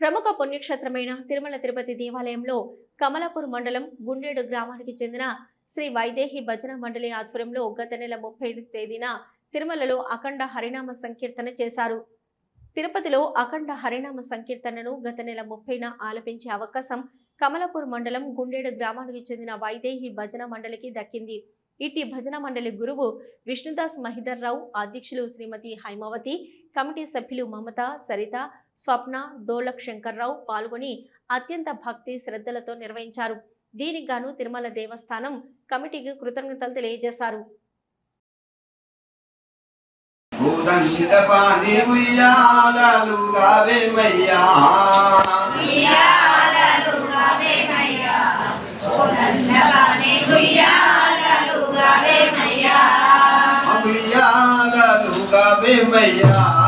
ప్రముఖ పుణ్యక్షేత్రమైన తిరుమల తిరుపతి దేవాలయంలో కమలాపూర్ మండలం గుండేడు గ్రామానికి చెందిన శ్రీ వైదేహి భజన మండలి ఆధ్వర్యంలో గత నెల ముప్పై తేదీన తిరుమలలో అఖండ హరినామ సంకీర్తన చేశారు. తిరుపతిలో అఖండ హరినామ సంకీర్తనను గత నెల ముప్పైన ఆలపించే అవకాశం కమలాపూర్ మండలం గుండేడు గ్రామానికి చెందిన వైదేహి భజన మండలికి దక్కింది. ఇటీ భజన మండలి గురువు విష్ణుదాస్ మహిధర్ రావు అధ్యక్షులు శ్రీమతి హైమావతి కమిటీ సభ్యులు మమత సరిత స్వప్న డోలక్ శంకర్రావు పాల్గొని అత్యంత భక్తి శ్రద్ధలతో నిర్వహించారు. దీనికి గాను తిరుమల దేవస్థానం కమిటీకి కృతజ్ఞతలు తెలియజేశారు. మయ్యా.